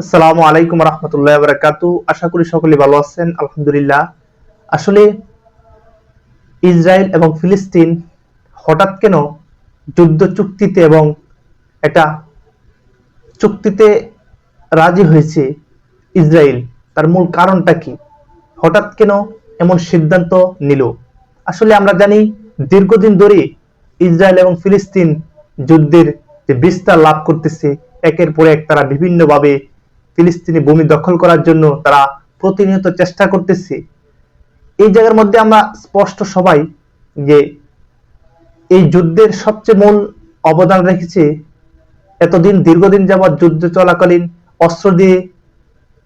আসসালামু আলাইকুম রহমতুল্লাহ বারাকাতু আশা করি সকলে ভালো আছেন, আলহামদুলিল্লাহ। আসলে ইসরায়েল এবং ফিলিস্তিন হঠাৎ কেন যুদ্ধ চুক্তিতে এবং একটা চুক্তিতে রাজি হয়েছে ইসরায়েল? তার মূল কারণটা কি? হঠাৎ কেন এমন সিদ্ধান্ত নিল? আসলে আমরা জানি দীর্ঘদিন ধরে ইসরায়েল এবং ফিলিস্তিন যুদ্ধের যে বিস্তার লাভ করতেছে, একের পর এক তারা বিভিন্নভাবে ফিলিস্তিনি ভূমি দখল করার জন্য তারা প্রতিনিয়ত চেষ্টা করতেছে। এই জায়গার মধ্যে আমরা স্পষ্ট সবাই যে এই যুদ্ধের সবচেয়ে মূল অবদান রেখেছে এতদিন, দীর্ঘদিন যাবৎ যুদ্ধ চলাকালীন অস্ত্র দিয়ে,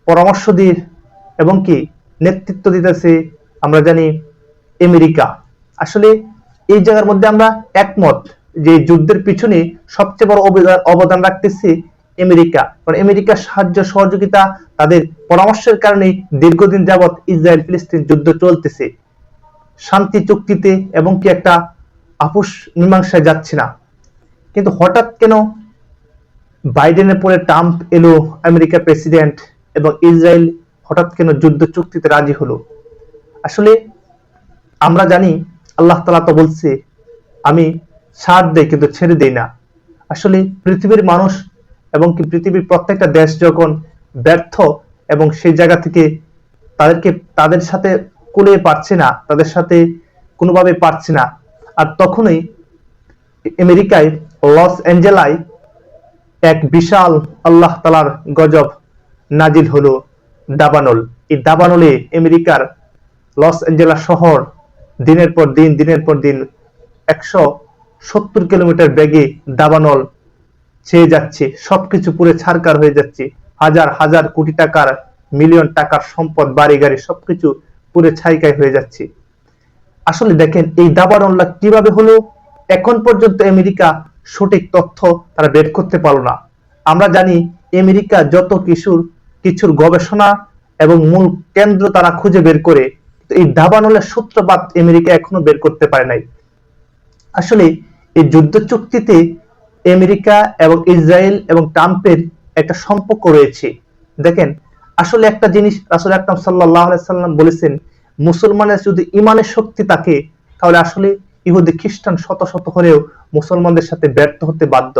পরামর্শ দিয়ে এবং কি নেতৃত্ব দিতেছে আমরা জানি আমেরিকা। আসলে এই জায়গার মধ্যে আমরা একমত যে যুদ্ধের পিছনে সবচেয়ে বড় অবদান অবদান রাখতেছে আমেরিকা। কারণ আমেরিকার সাহায্য, সহযোগিতা তাদের পরামর্শের কারণে দীর্ঘদিন যাবৎ ইসরায়েল ফিলিস্তিন যুদ্ধ চলতেছে। শান্তি চুক্তিতে এবং কি একটা আপোষ মীমাংসায় যাচ্ছে না। কিন্তু হঠাৎ কেন বাইডেনের পরে ট্রাম্প এলো আমেরিকা প্রেসিডেন্ট এবং ইসরায়েল হঠাৎ কেন যুদ্ধ চুক্তিতে রাজি হলো? আসলে আমরা জানি, আল্লাহ তালা তো বলছে, আমি সাথ দেই কিন্তু ছেড়ে দেই না। আসলে পৃথিবীর মানুষ এবং কি পৃথিবীর প্রত্যেকটা দেশ যখন ব্যর্থ এবং সেই জায়গা থেকে তাদেরকে, তাদের সাথে কুলিয়ে পারছে না, তাদের সাথে কোনোভাবে পারছে না। আর তখনই আমেরিকায়, লস অ্যাঞ্জেলায় এক বিশাল আল্লাহ তালার গজব নাজিল হলো দাবানল। এই দাবানলে আমেরিকার লস অ্যাঞ্জেলা শহর দিনের পর দিন, দিনের পর দিন একশো সত্তর কিলোমিটার বেগে দাবানল ছেয়ে যাচ্ছে, সবকিছু পুরে ছারকার হয়ে যাচ্ছে। হাজার হাজার কোটি টাকার মিলিয়ন টাকার সম্পদ, বাড়ি, গাড়ি সবকিছু পুরে ছাইকাই হয়ে যাচ্ছে। আসলে দেখেন, এই দাবানল্লা কীভাবে হলো? এখন পর্যন্ত আমেরিকা সঠিক তথ্য তারা বের করতে পারল না। আমরা জানি, আমেরিকা যত কিছুর কিছুর গবেষণা এবং মূল কেন্দ্র তারা খুঁজে বের করে, এই দাবানলের সূত্রপাত আমেরিকা এখনও বের করতে পারে নাই। আসলে এই যুদ্ধ চুক্তিতে আমেরিকা এবং ইসরায়েল এবং ট্রাম্পের একটা সম্পর্ক রয়েছে। দেখেন, আসলে একটা জিনিস আসলে আকরাম সাল্লাহ সাল্লাম বলেছেন, মুসলমানের যদি ইমানের শক্তি থাকে, তাহলে আসলে ইহুদি খ্রিস্টান শত শত হলেও মুসলমানদের সাথে ব্যর্থ হতে বাধ্য।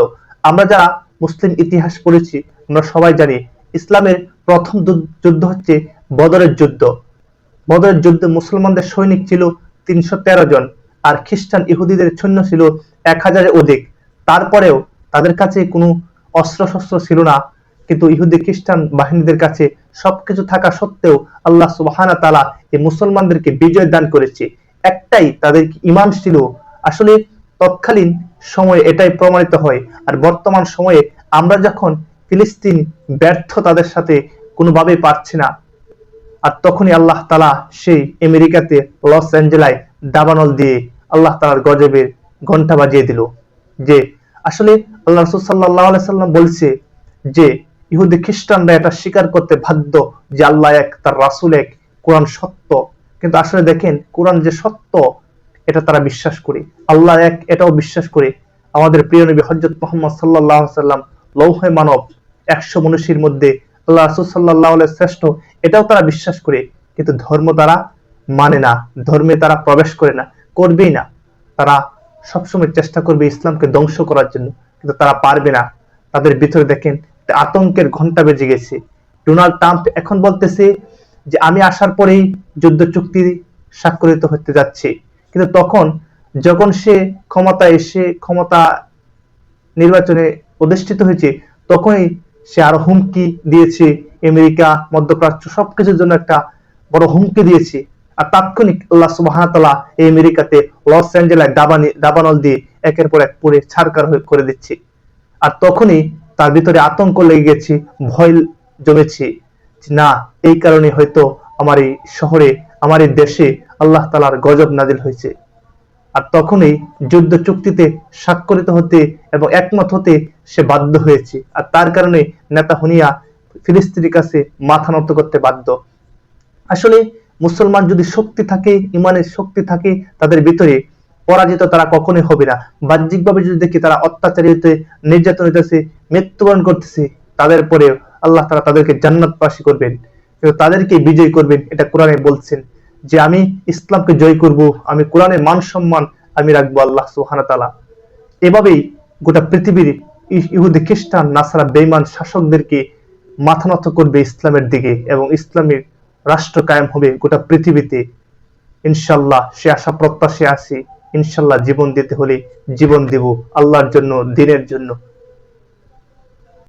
আমরা যারা মুসলিম ইতিহাস পড়েছি, আমরা সবাই জানি ইসলামের প্রথম যুদ্ধ হচ্ছে বদরের যুদ্ধ। বদরের যুদ্ধে মুসলমানদের সৈনিক ছিল তিনশো তেরো জন, আর খ্রিস্টান ইহুদিদের সৈন্য ছিল এক হাজারের অধিক। তারপরেও তাদের কাছে কোনো অস্ত্র শস্ত্র ছিল না। কিন্তু ইহুদি খ্রিস্টান বাহিনীদের কাছে সবকিছু থাকা সত্ত্বেও আল্লাহ সুবাহানা তালা এই মুসলমানদেরকে বিজয় দান করেছে। একটাই তাদের ইমান ছিল। আসলে তৎকালীন সময়ে এটাই প্রমাণিত হয়। আর বর্তমান সময়ে আমরা যখন ফিলিস্তিন ব্যর্থ তাদের সাথে কোনোভাবে পারছি না, আর তখনই আল্লাহ তালা সেই আমেরিকাতে লস অ্যাঞ্জেলায় দাবানল দিয়ে আল্লাহ তালার গজবের ঘণ্টা বাজিয়ে দিল। যে আসলে আল্লাহ রসুল সাল্লাহ সাল্লাম বলছে যে ইহুদি খ্রিস্টানরা এটা স্বীকার করতে বাধ্য যে আল্লাহ এক, তার রাসুল এক, কোরআন সত্য। কিন্তু আসলে দেখেন, কোরআন যে সত্য, এটা তারা বিশ্বাস করে। আল্লাহ এক, এটাও বিশ্বাস করে। আমাদের প্রিয় নবী হজরত মোহাম্মদ সাল্লাহ সাল্লাম লৌহে মানব, একশো মনুষ্যের মধ্যে আল্লাহ রসুল সাল্লাহ শ্রেষ্ঠ, এটাও তারা বিশ্বাস করে। কিন্তু ধর্ম তারা মানে না। ধর্মে তারা প্রবেশ করে না, করবেই না। তারা সবসময় চেষ্টা করবে ইসলামকে ধ্বংস করার জন্য। কিন্তু তারা পারবে না। তাদের ভিতরে দেখেন আতঙ্কের ঘণ্টা বেজে গেছে। ডোনাল্ড ট্রাম্প এখন বলতেছে যে, আমি আসার পরেই যুদ্ধ চুক্তি স্বাক্ষরিত হতে যাচ্ছে। কিন্তু তখন যখন সে ক্ষমতা এসে ক্ষমতা নির্বাচনে অধিষ্ঠিত হয়েছে, তখনই সে আরও হুমকি দিয়েছে। আমেরিকা, মধ্যপ্রাচ্য সবকিছুর জন্য একটা বড় হুমকি দিয়েছে। আর তাৎক্ষণিক আল্লাহ সুবাহতাল্লাহ এই আমেরিকাতে লস অ্যাঞ্জেলায় দাবানি, দাবানল দিয়ে একের পর এক পুরে ছাড়কার করে দিচ্ছে। আর তখনই তার ভিতরে আতঙ্ক লেগে গেছে, ভয় জমেছে না, এই কারণে হয়তো আমার এই শহরে, আমার এই দেশে আল্লাহ তালার গজব নাজিল হয়েছে। আর তখনই যুদ্ধ চুক্তিতে স্বাক্ষরিত হতে এবং একমত হতে সে বাধ্য হয়েছে। আর তার কারণে নেতা হুনিয়া ফিলিস্তিনির কাছে মাথা নত করতে বাধ্য। আসলে মুসলমান যদি শক্তি থাকে, ইমানের শক্তি থাকে, তাদের ভিতরে পরাজিত তারা কখনোই হবে না। বাহ্যিকভাবে যদি দেখি তারা অত্যাচারিত, নির্যাতন হইতেছে, মৃত্যুবরণ করতেছে, তাদের পরে আল্লাহ তারা তাদেরকে জান্নাতবাসী করবেন। তাদেরকে বিজয় করবেন, এটা কোরআনে বলছেন যে, আমি ইসলামকে জয় করব, আমি কোরআনের মান সম্মান আমি রাখব আল্লাহ সুহানা তালা এভাবেই গোটা পৃথিবীর ইহুদি, খ্রিস্টান, নাসারা বেইমান শাসকদেরকে মাথা নত করবে ইসলামের দিকে এবং ইসলামের রাষ্ট্র কায়েম হবে গোটা পৃথিবীতে। ইনশাল্লাহ সে আশা প্রত্যাশে আছি। ইনশাল্লাহ জীবন দিতে হলে জীবন দেব আল্লাহর জন্য, দিনের জন্য।